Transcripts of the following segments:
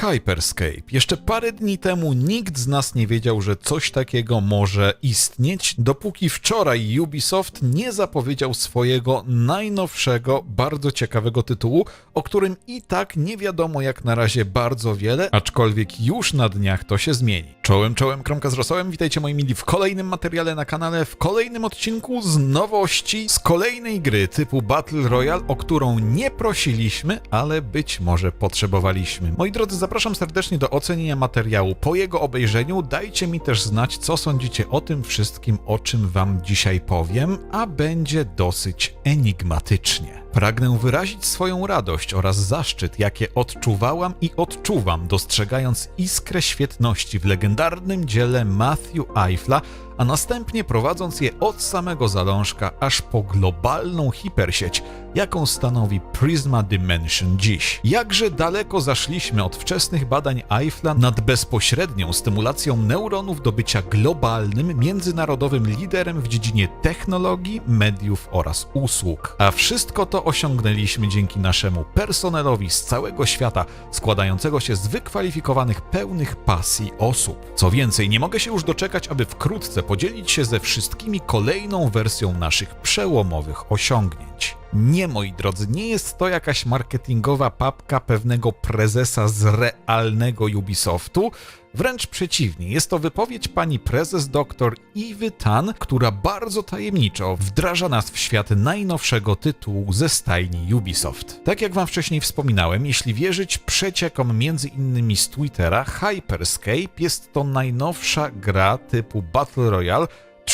Hyperscape. Jeszcze parę dni temu nikt z nas nie wiedział, że coś takiego może istnieć, dopóki wczoraj Ubisoft nie zapowiedział swojego najnowszego, bardzo ciekawego tytułu, o którym i tak nie wiadomo jak na razie bardzo wiele, aczkolwiek już na dniach to się zmieni. Czołem, czołem, kromka z rosołem, witajcie moi mili w kolejnym materiale na kanale, w kolejnym odcinku z nowości, z kolejnej gry typu Battle Royale, o którą nie prosiliśmy, ale być może potrzebowaliśmy. Moi drodzy, zapraszam serdecznie do ocenienia materiału. Po jego obejrzeniu dajcie mi też znać, co sądzicie o tym wszystkim, o czym wam dzisiaj powiem, a będzie dosyć enigmatycznie. Pragnę wyrazić swoją radość oraz zaszczyt, jakie odczuwałam i odczuwam, dostrzegając iskrę świetności w legendarnym dziele Matthew Eiffla, a następnie prowadząc je od samego zalążka aż po globalną hipersieć, jaką stanowi Prisma Dimension dziś. Jakże daleko zaszliśmy od wczesnych badań Eiffla nad bezpośrednią stymulacją neuronów do bycia globalnym, międzynarodowym liderem w dziedzinie technologii, mediów oraz usług. A wszystko to osiągnęliśmy dzięki naszemu personelowi z całego świata, składającego się z wykwalifikowanych, pełnych pasji osób. Co więcej, nie mogę się już doczekać, aby wkrótce podzielić się ze wszystkimi kolejną wersją naszych przełomowych osiągnięć. Nie, moi drodzy, nie jest to jakaś marketingowa papka pewnego prezesa z realnego Ubisoftu. Wręcz przeciwnie, jest to wypowiedź pani prezes dr Ewy Tan, która bardzo tajemniczo wdraża nas w świat najnowszego tytułu ze stajni Ubisoft. Tak jak wam wcześniej wspominałem, jeśli wierzyć przeciekom między innymi z Twittera, Hyperscape jest to najnowsza gra typu Battle Royale,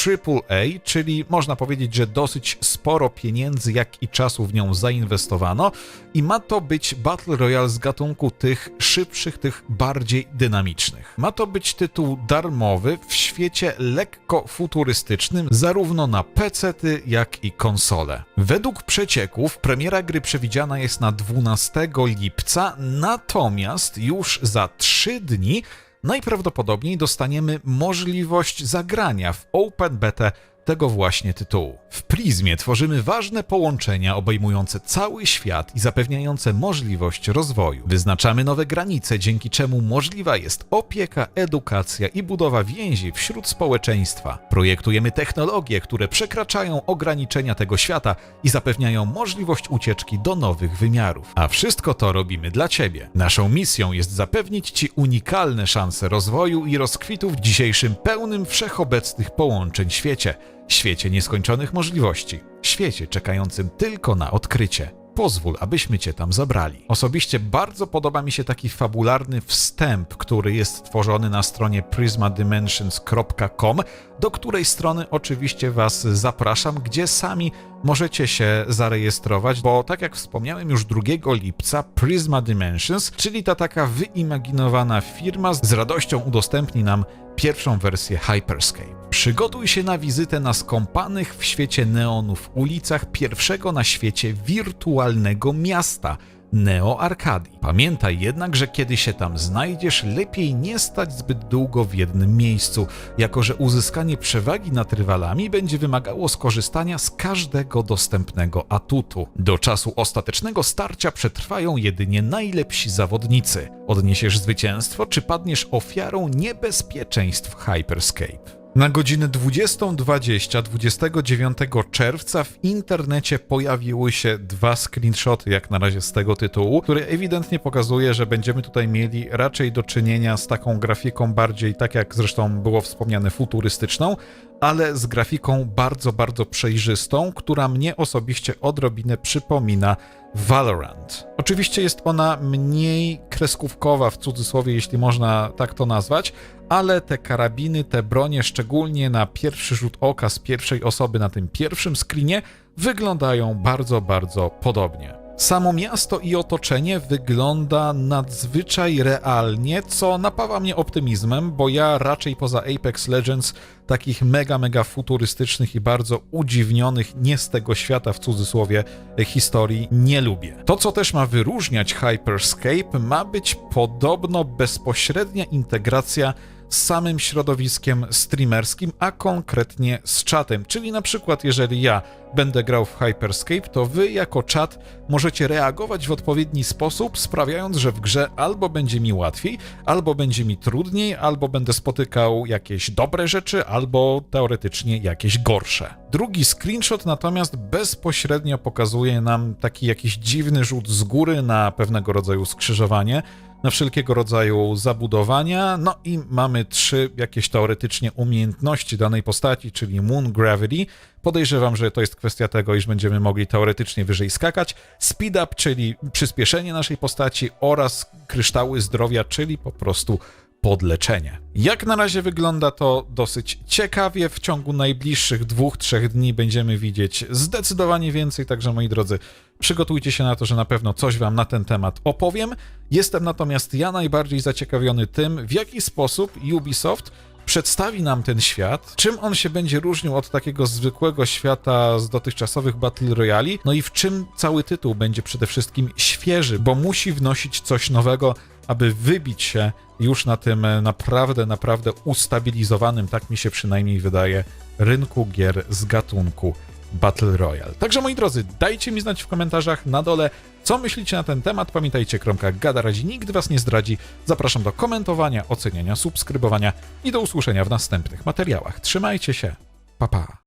AAA, czyli można powiedzieć, że dosyć sporo pieniędzy, jak i czasu w nią zainwestowano i ma to być Battle Royale z gatunku tych szybszych, tych bardziej dynamicznych. Ma to być tytuł darmowy w świecie lekko futurystycznym, zarówno na PC-ty, jak i konsole. Według przecieków premiera gry przewidziana jest na 12 lipca, natomiast już za 3 dni najprawdopodobniej dostaniemy możliwość zagrania w Open Beta tego właśnie tytułu. W Prizmie tworzymy ważne połączenia obejmujące cały świat i zapewniające możliwość rozwoju. Wyznaczamy nowe granice, dzięki czemu możliwa jest opieka, edukacja i budowa więzi wśród społeczeństwa. Projektujemy technologie, które przekraczają ograniczenia tego świata i zapewniają możliwość ucieczki do nowych wymiarów. A wszystko to robimy dla Ciebie. Naszą misją jest zapewnić Ci unikalne szanse rozwoju i rozkwitu w dzisiejszym pełnym wszechobecnych połączeń świecie świecie nieskończonych możliwości, świecie czekającym tylko na odkrycie. Pozwól, abyśmy cię tam zabrali. Osobiście bardzo podoba mi się taki fabularny wstęp, który jest tworzony na stronie prismadimensions.com, do której strony oczywiście Was zapraszam, gdzie sami możecie się zarejestrować, bo tak jak wspomniałem już 2 lipca Prisma Dimensions, czyli ta taka wyimaginowana firma z radością udostępni nam pierwszą wersję Hyperscape. Przygotuj się na wizytę na skąpanych w świecie neonów ulicach pierwszego na świecie wirtualnego miasta Neo Arkadii. Pamiętaj jednak, że kiedy się tam znajdziesz, lepiej nie stać zbyt długo w jednym miejscu, jako że uzyskanie przewagi nad rywalami będzie wymagało skorzystania z każdego dostępnego atutu. Do czasu ostatecznego starcia przetrwają jedynie najlepsi zawodnicy. Odniesiesz zwycięstwo, czy padniesz ofiarą niebezpieczeństw Hyperscape. Na godzinę 20.20 29 czerwca w internecie pojawiły się dwa screenshoty, jak na razie z tego tytułu, który ewidentnie pokazuje, że będziemy tutaj mieli raczej do czynienia z taką grafiką bardziej, tak jak zresztą było wspomniane, futurystyczną, ale z grafiką bardzo, bardzo przejrzystą, która mnie osobiście odrobinę przypomina Valorant. Oczywiście jest ona mniej kreskówkowa w cudzysłowie, jeśli można tak to nazwać, ale te karabiny, te bronie, szczególnie na pierwszy rzut oka z pierwszej osoby na tym pierwszym screenie, wyglądają bardzo, bardzo podobnie. Samo miasto i otoczenie wygląda nadzwyczaj realnie, co napawa mnie optymizmem, bo ja raczej poza Apex Legends takich mega, mega futurystycznych i bardzo udziwnionych, nie z tego świata w cudzysłowie, historii nie lubię. To, co też ma wyróżniać Hyperscape, ma być podobno bezpośrednia integracja z samym środowiskiem streamerskim, a konkretnie z czatem. Czyli na przykład, jeżeli ja będę grał w Hyperscape, to wy jako czat możecie reagować w odpowiedni sposób, sprawiając, że w grze albo będzie mi łatwiej, albo będzie mi trudniej, albo będę spotykał jakieś dobre rzeczy, albo teoretycznie jakieś gorsze. Drugi screenshot natomiast bezpośrednio pokazuje nam taki jakiś dziwny rzut z góry na pewnego rodzaju skrzyżowanie, na wszelkiego rodzaju zabudowania, no i mamy trzy jakieś teoretycznie umiejętności danej postaci, czyli Moon Gravity. Podejrzewam, że to jest kwestia tego, iż będziemy mogli teoretycznie wyżej skakać. Speed Up, czyli przyspieszenie naszej postaci oraz kryształy zdrowia, czyli po prostu podleczenie. Jak na razie wygląda to dosyć ciekawie. W ciągu najbliższych dwóch, trzech dni będziemy widzieć zdecydowanie więcej, także moi drodzy, przygotujcie się na to, że na pewno coś wam na ten temat opowiem. Jestem natomiast ja najbardziej zaciekawiony tym, w jaki sposób Ubisoft przedstawi nam ten świat, czym on się będzie różnił od takiego zwykłego świata z dotychczasowych Battle Royale, no i w czym cały tytuł będzie przede wszystkim świeży, bo musi wnosić coś nowego, aby wybić się już na tym e, naprawdę, naprawdę ustabilizowanym, tak mi się przynajmniej wydaje, rynku gier z gatunku Battle Royale. Także moi drodzy, dajcie mi znać w komentarzach na dole, co myślicie na ten temat. Pamiętajcie, kromka gada radzi, nikt was nie zdradzi. Zapraszam do komentowania, oceniania, subskrybowania i do usłyszenia w następnych materiałach. Trzymajcie się. Pa pa.